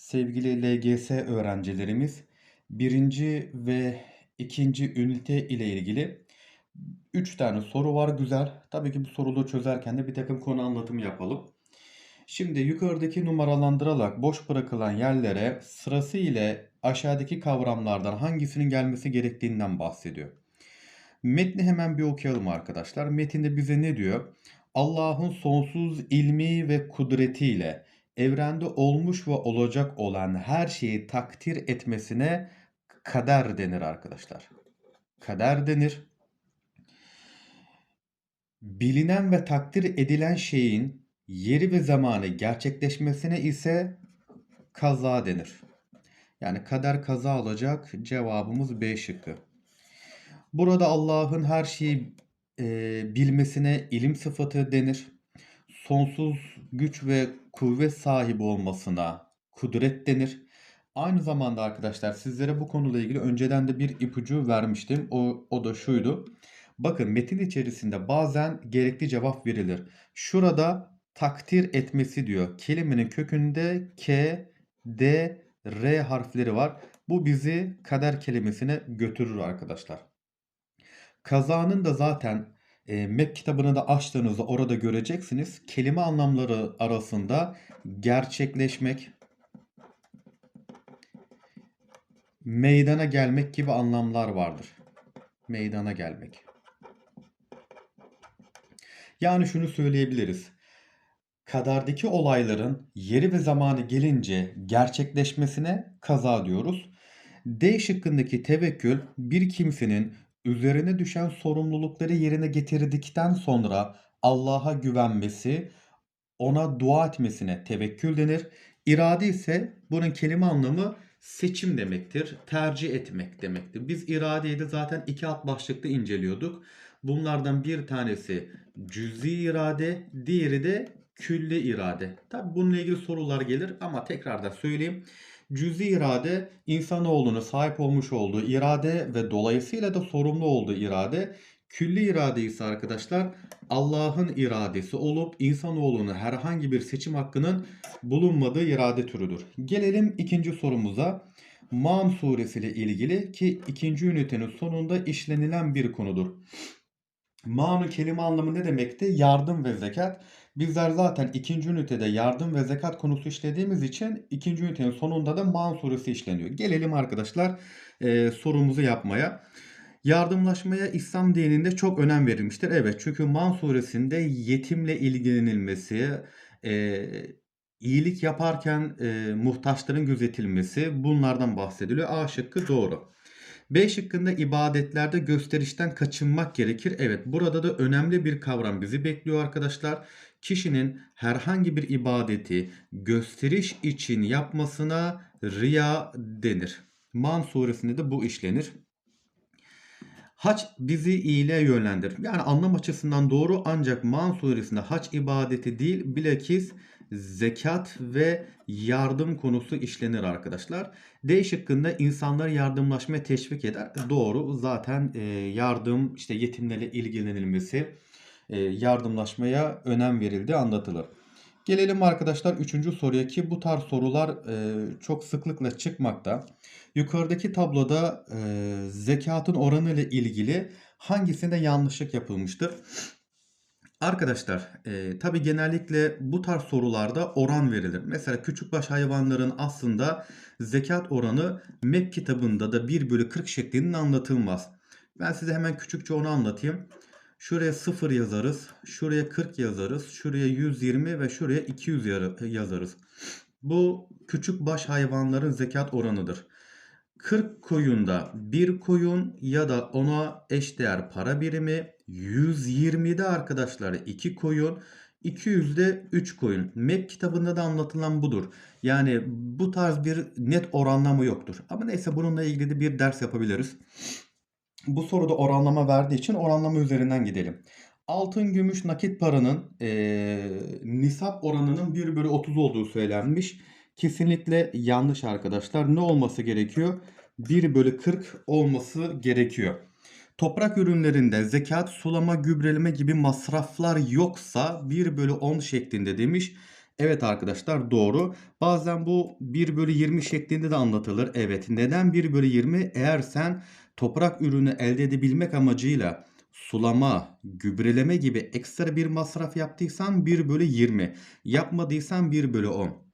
Sevgili LGS öğrencilerimiz, birinci ve ikinci ünite ile ilgili 3 tane soru var. Güzel. Tabii ki bu soruları çözerken de bir takım konu anlatımı yapalım. Şimdi yukarıdaki numaralandırarak boş bırakılan yerlere sırası ile aşağıdaki kavramlardan hangisinin gelmesi gerektiğinden bahsediyor. Metni hemen bir okuyalım arkadaşlar. Metinde bize ne diyor? Allah'ın sonsuz ilmi ve kudretiyle evrende olmuş ve olacak olan her şeyi takdir etmesine kader denir arkadaşlar. Kader denir. Bilinen ve takdir edilen şeyin yeri ve zamanı gerçekleşmesine ise kaza denir. Yani kader kaza olacak. Cevabımız B şıkkı. Burada Allah'ın her şeyi e, bilmesine ilim sıfatı denir. Sonsuz güç ve kuvvet sahibi olmasına kudret denir. Aynı zamanda arkadaşlar sizlere bu konuyla ilgili önceden de bir ipucu vermiştim. O, o da şuydu. Bakın metin içerisinde bazen gerekli cevap verilir. Şurada takdir etmesi diyor. Kelimenin kökünde K, D, R harfleri var. Bu bizi kader kelimesine götürür arkadaşlar. Kazanın da zaten e, MEP kitabını da açtığınızda orada göreceksiniz. Kelime anlamları arasında gerçekleşmek, meydana gelmek gibi anlamlar vardır. Meydana gelmek. Yani şunu söyleyebiliriz. Kadardaki olayların yeri ve zamanı gelince gerçekleşmesine kaza diyoruz. D şıkkındaki tevekkül bir kimsenin üzerine düşen sorumlulukları yerine getirdikten sonra Allah'a güvenmesi, ona dua etmesine tevekkül denir. İrade ise bunun kelime anlamı seçim demektir, tercih etmek demektir. Biz iradeyi de zaten iki alt başlıkta inceliyorduk. Bunlardan bir tanesi cüzi irade, diğeri de külli irade. Tabi bununla ilgili sorular gelir ama tekrar da söyleyeyim. Cüzi irade insanoğlunun sahip olmuş olduğu irade ve dolayısıyla da sorumlu olduğu irade. Külli irade ise arkadaşlar Allah'ın iradesi olup insanoğlunun herhangi bir seçim hakkının bulunmadığı irade türüdür. Gelelim ikinci sorumuza. Mam suresi ile ilgili ki ikinci ünitenin sonunda işlenilen bir konudur. Manu kelime anlamı ne demekti? Yardım ve zekat. Bizler zaten ikinci ünitede yardım ve zekat konusu işlediğimiz için ikinci ünitenin sonunda da Man suresi işleniyor. Gelelim arkadaşlar e, sorumuzu yapmaya. Yardımlaşmaya İslam dininde çok önem verilmiştir. Evet çünkü Man suresinde yetimle ilgilenilmesi, e, iyilik yaparken e, muhtaçların gözetilmesi bunlardan bahsediliyor. A şıkkı doğru. B şıkkında ibadetlerde gösterişten kaçınmak gerekir. Evet burada da önemli bir kavram bizi bekliyor arkadaşlar. Kişinin herhangi bir ibadeti gösteriş için yapmasına riya denir. Man suresinde de bu işlenir. Haç bizi iyiliğe yönlendirir. Yani anlam açısından doğru ancak Man suresinde haç ibadeti değil bilakis zekat ve yardım konusu işlenir arkadaşlar. D şıkkında insanları yardımlaşmaya teşvik eder. Doğru zaten e, yardım işte yetimlerle ilgilenilmesi e, yardımlaşmaya önem verildi anlatılır. Gelelim arkadaşlar 3. soruya ki bu tarz sorular e, çok sıklıkla çıkmakta. Yukarıdaki tabloda zekatın oranı ile ilgili hangisinde yanlışlık yapılmıştır? Arkadaşlar e, tabi genellikle bu tarz sorularda oran verilir. Mesela küçükbaş hayvanların aslında zekat oranı MEP kitabında da 1 bölü 40 şeklinde anlatılmaz. Ben size hemen küçükçe onu anlatayım. Şuraya 0 yazarız. Şuraya 40 yazarız. Şuraya 120 ve şuraya 200 yazarız. Bu küçük baş hayvanların zekat oranıdır. 40 koyunda 1 koyun ya da ona eşdeğer para birimi 120'de arkadaşlar 2 koyun 200'de 3 koyun. MEP kitabında da anlatılan budur. Yani bu tarz bir net oranlama yoktur. Ama neyse bununla ilgili de bir ders yapabiliriz. Bu soruda oranlama verdiği için oranlama üzerinden gidelim. Altın, gümüş, nakit paranın e, nisap oranının 1 bölü 30 olduğu söylenmiş. Kesinlikle yanlış arkadaşlar. Ne olması gerekiyor? 1 bölü 40 olması gerekiyor. Toprak ürünlerinde zekat, sulama, gübreleme gibi masraflar yoksa 1 bölü 10 şeklinde demiş. Evet arkadaşlar doğru. Bazen bu 1 bölü 20 şeklinde de anlatılır. Evet. Neden 1 bölü 20? Eğer sen toprak ürünü elde edebilmek amacıyla sulama, gübreleme gibi ekstra bir masraf yaptıysan 1 bölü 20. Yapmadıysan 1 bölü 10.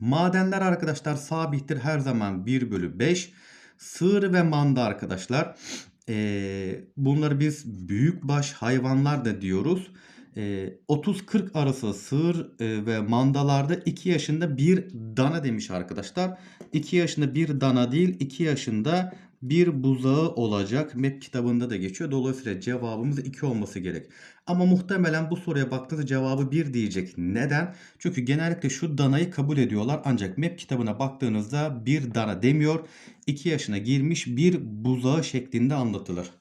Madenler arkadaşlar sabittir her zaman 1 bölü 5. Sığır ve manda arkadaşlar. eee, bunları biz büyükbaş hayvanlar da diyoruz. Eee, 30-40 arası sığır ve mandalarda 2 yaşında bir dana demiş arkadaşlar. 2 yaşında bir dana değil 2 yaşında bir buzağı olacak. MEP kitabında da geçiyor. Dolayısıyla cevabımız 2 olması gerek. Ama muhtemelen bu soruya baktığınızda cevabı 1 diyecek. Neden? Çünkü genellikle şu danayı kabul ediyorlar. Ancak MEP kitabına baktığınızda bir dana demiyor. 2 yaşına girmiş bir buzağı şeklinde anlatılır.